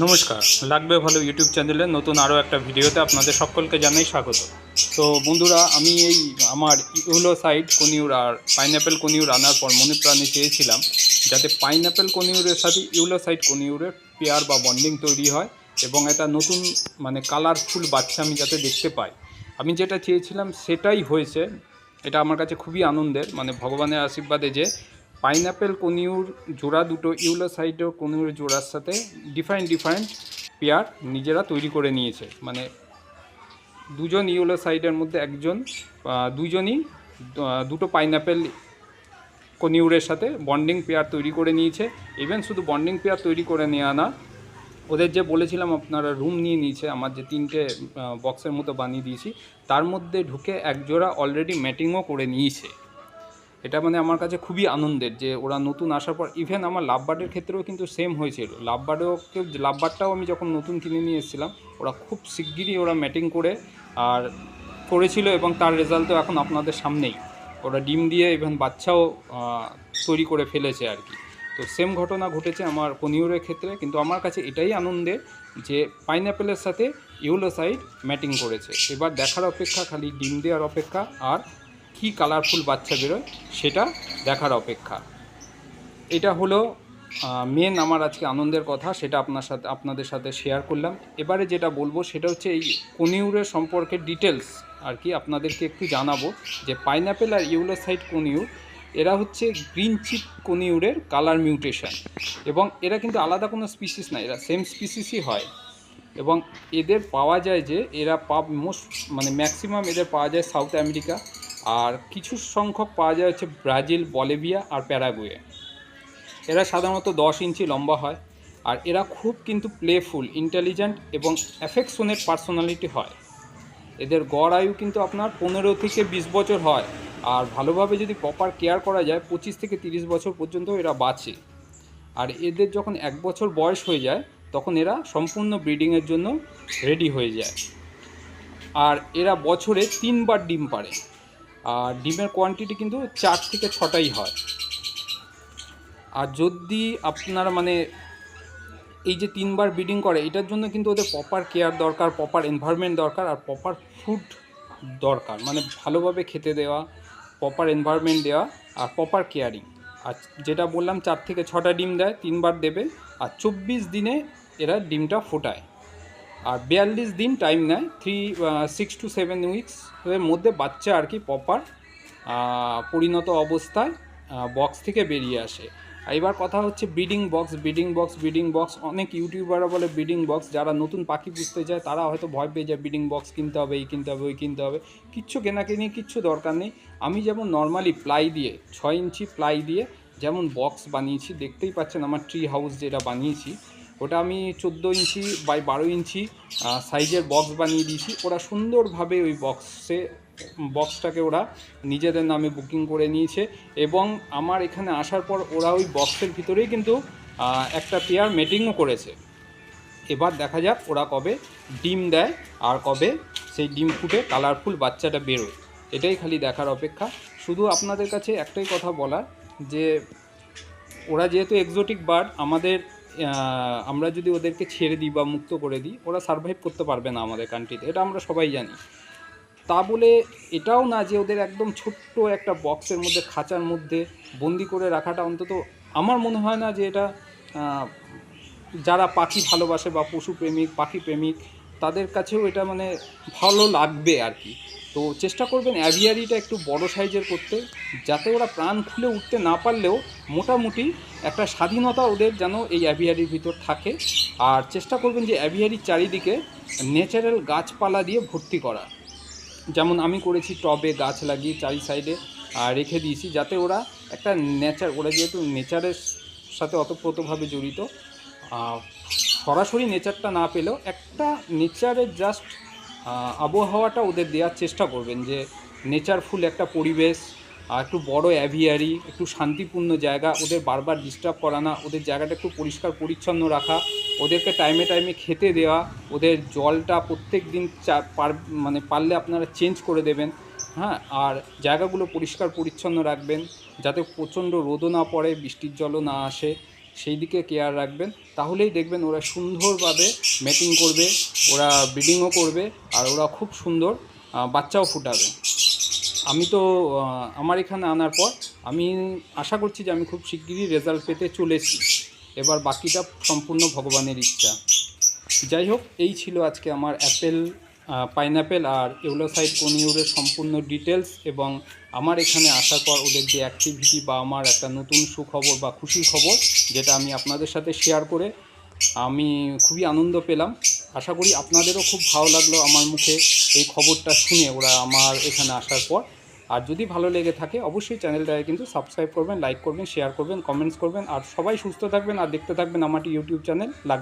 নমস্কার। লাগবে ভালো ইউটিউব চ্যানেলে নতুন আরও একটা ভিডিওতে আপনাদের সকলকে জানাই স্বাগত। তো বন্ধুরা, আমি এই আমার ইউলো সাইড কনিউর আর পাইনঅ্যাপেল কনিউর আনার পর মনে প্রাণে চেয়েছিলাম, যাতে পাইনঅ্যাপেল কনিউরের সাথে ইউলো সাইড কনিউরের পেয়ার বা বন্ডিং তৈরি হয় এবং একটা নতুন মানে কালারফুল বাচ্চা আমি যাতে দেখতে পাই। আমি যেটা চেয়েছিলাম সেটাই হয়েছে। এটা আমার কাছে খুবই আনন্দের মানে ভগবানের আশীর্বাদে যে পাইনঅ্যাপেল কনিউর জোড়া দুটো ইউলোসাইডের কনিউর জোড়ার সাথে ডিফারেন্ট ডিফারেন্ট পেয়ার নিজেরা তৈরি করে নিয়েছে। মানে দুজন ইউলোসাইডের মধ্যে একজন দুজনই দুটো পাইনঅ্যাপেল কনিউরের সাথে বন্ডিং পেয়ার তৈরি করে নিয়েছে। ইভেন শুধু বন্ডিং পেয়ার তৈরি করে নেওয়া না, ওদের যে বলেছিলাম আপনারা রুম নিয়ে নিয়েছে, আমার যে তিনটে বক্সের মতো বানিয়ে দিয়েছি, তার মধ্যে ঢুকে একজোড়া অলরেডি ম্যাটিংও করে নিয়েছে। এটা মানে আমার কাছে খুবই আনন্দের যে ওরা নতুন আসার পর ইভেন আমার লাভবার্ডের ক্ষেত্রেও কিন্তু সেম হয়েছিল। লাভবার্ডেওকে লাভবার্ডটাও আমি যখন নতুন কিনে নিয়ে এসেছিলাম, ওরা খুব শিগগিরই ওরা ম্যাটিং করে আর করেছিল এবং তার রেজাল্টও এখন আপনাদের সামনেই। ওরা ডিম দিয়ে ইভেন বাচ্চাও তৈরি করে ফেলেছে আর কি। তো সেম ঘটনা ঘটেছে আমার পনিউরের ক্ষেত্রে, কিন্তু আমার কাছে এটাই আনন্দের যে পাইনঅ্যাপেলের সাথে ইউলোসাইড ম্যাটিং করেছে। এবার দেখার অপেক্ষা, খালি ডিম দেওয়ার অপেক্ষা আর কি কালারফুল বাচ্চা বেরোয় সেটা দেখার অপেক্ষা। এটা হলো মেন আমার আজকে আনন্দের কথা, সেটা আপনার সাথে, আপনাদের সাথে শেয়ার করলাম। এবারে যেটা বলব, সেটা হচ্ছে এই কনিউরের সম্পর্কে ডিটেলস আর কি আপনাদেরকে একটু জানাব যে পাইনঅ্যাপেল আর ইউলোসাইড কনিউর, এরা হচ্ছে গ্রিন চিপ কনিউরের কালার মিউটেশন এবং এরা কিন্তু আলাদা কোনো স্পিসিস না, এরা সেম স্পিসিসই হয়। এবং এদের পাওয়া যায় যে, এরা পাব মোস্ট মানে ম্যাক্সিমাম এদের পাওয়া যায় সাউথ আমেরিকা আর কিছু সংখ্যক পাওয়া যায় হচ্ছে ব্রাজিল, বলেভিয়া আর প্যারাগুয়ে। এরা সাধারণত দশ ইঞ্চি লম্বা হয় আর এরা খুব কিন্তু প্লেফুল ইন্টেলিজেন্ট এবং অ্যাফেকশনের পার্সোনালিটি হয়। এদের গড় আয়ু কিন্তু আপনার পনেরো থেকে বিশ বছর হয় আর ভালোভাবে যদি প্রপার কেয়ার করা যায়, পঁচিশ থেকে তিরিশ বছর পর্যন্ত এরা বাঁচে। আর এদের যখন এক বছর বয়স হয়ে যায়, তখন এরা সম্পূর্ণ ব্রিডিংয়ের জন্য রেডি হয়ে যায়। আর এরা বছরে তিনবার ডিম পারে আর ডিমের কোয়ান্টিটি কিন্তু চার থেকে ছটাই হয়। আর যদি আপনার মানে এই যে তিনবার ব্রিডিং করে, এটার জন্য কিন্তু ওদের প্রপার কেয়ার দরকার প্রপার এনভায়রনমেন্ট দরকার আর প্রপার ফুড দরকার। মানে ভালোভাবে খেতে দেওয়া প্রপার এনভায়রনমেন্ট দেওয়া আর প্রপার কেয়ারিং আর যেটা বললাম, চার থেকে ছটা ডিম দেয়, তিনবার দেবে আর চব্বিশ দিনে এরা ডিমটা ফোটায়। আর বিয়াল্লিশ দিন টাইম নেয় three six to seven weeks এর মধ্যে বাচ্চা আর কি প্রপার পরিণত অবস্থায় বক্স থেকে বেরিয়ে আসে। এবার কথা হচ্ছে breeding box breeding box breeding box অনেক ইউটিউবাররা বলে ব্রিডিং বক্স যারা নতুন পাখি পুষতে চায় তারা হয়তো ভয় পেয়ে যায় ব্রিডিং বক্স কিনতে হবে, এই কিনতে হবে, ওই কিনতে হবে। কিচ্ছু কেনাকিনি কিচ্ছু দরকার নেই। আমি যেমন নর্মালি প্লাই দিয়ে, ছয় ইঞ্চি প্লাই দিয়ে যেমন বক্স বানিয়েছি, দেখতেই পাচ্ছেন আমার ট্রি হাউস যেটা বানিয়েছি ওটা আমি চোদ্দ ইঞ্চি বাই বারো ইঞ্চি সাইজের বক্স বানিয়ে দিয়েছি। ওরা সুন্দরভাবে ওই বক্সে বক্সটাকে ওরা নিজেদের নামে বুকিং করে নিয়েছে এবং আমার এখানে আসার পর ওরা ওই বক্সের ভিতরেই কিন্তু একটা পেয়ার মেটিংও করেছে। এবার দেখা যাক ওরা কবে ডিম দেয় আর কবে সেই ডিম ফুটে কালারফুল বাচ্চাটা বেরোয়। এটাই খালি দেখার অপেক্ষা। শুধু আপনাদের কাছে একটাই কথা বলার, যে ওরা যেহেতু এক্সোটিক বার্ড আমাদের আমরা যদি ওদেরকে ছেড়ে দিই বা মুক্ত করে দিই, ওরা সার্ভাইভ করতে পারবে না আমাদের কান্ট্রিতে এটা আমরা সবাই জানি। তা বলে এটাও না যে ওদের একদম ছোট্ট একটা বক্সের মধ্যে, খাঁচার মধ্যে বন্দি করে রাখাটা অন্তত আমার মনে হয় না যে এটা যারা পাখি ভালোবাসে বা পশু প্রেমিক, পাখি প্রেমিক, তাদের কাছেও এটা মানে ভালো লাগবে আর কি। তো চেষ্টা করবেন অ্যাভিয়ারিটা একটু বড় সাইজের করতে, যাতে ওরা প্রাণ খুলে উঠতে না পারলেও মোটামুটি একটা স্বাধীনতা ওদের যেন এই অ্যাভিয়ারির ভিতর থাকে। আর চেষ্টা করবেন যে অ্যাভিয়ারির চারিদিকে ন্যাচারাল গাছপালা দিয়ে ভর্তি করা। যেমন আমি করেছি টবে গাছ লাগিয়ে চারি সাইডে রেখে দিয়েছি যাতে ওরা একটা নেচার, ওরা যেহেতু নেচারের সাথে অতপ্রতভাবে জড়িত সরাসরি নেচারটা না পেলেও একটা নেচারের জাস্ট আবহাওয়াটা ওদের দেওয়ার চেষ্টা করবেন যে নেচারফুল একটা পরিবেশ, আর একটু বড় অ্যাভিয়ারি একটু শান্তিপূর্ণ জায়গা, ওদের বারবার ডিস্টার্ব করা না, ওদের জায়গাটা একটু পরিষ্কার পরিচ্ছন্ন রাখা, ওদেরকে টাইমে টাইমে খেতে দেওয়া, ওদের জলটা প্রত্যেক দিন মানে পারলে আপনারা চেঞ্জ করে দেবেন হ্যাঁ আর জায়গাগুলো পরিষ্কার পরিচ্ছন্ন রাখবেন, যাতে প্রচণ্ড রোদও না পড়ে, বৃষ্টির জলও না আসে সেই দিকে কেয়ার রাখবেন। তাহলেই দেখবেন ওরা সুন্দরভাবে মেটিং করবে, ওরা ব্রিডিংও করবে, আর ওরা খুব সুন্দর বাচ্চাও ফুটাবে। আমি তো আমার এখানে আনার পর আমি আশা করছি যে আমি খুব শিগগিরই রেজাল্ট পেতে চলেছি। এবার বাকিটা সম্পূর্ণ ভগবানের ইচ্ছা। যাই হোক, এই ছিল আজকে আমার অ্যাপেল পাইনঅ্যাপেল আর ইউলোসাইড কনিউরের সম্পূর্ণ ডিটেলস এবং আমার এখানে আসার পর ওদের যে অ্যাক্টিভিটি বা আমার একটা নতুন সুখবর বা খুশির খবর, যেটা আমি আপনাদের সাথে শেয়ার করে আমি খুবই আনন্দ পেলাম। আশা করি আপনাদেরও খুব ভালো লাগল আমার মুখে এই খবরটা শুনে ওরা আমার এখানে আসার পর। আর যদি ভালো লেগে থাকে, অবশ্যই চ্যানেলটাকে কিন্তু সাবস্ক্রাইব করবেন লাইক করবেন শেয়ার করবেন কমেন্টস করবেন। আর সবাই সুস্থ থাকবেন আর দেখতে থাকবেন আমার ইউটিউব চ্যানেল লাগ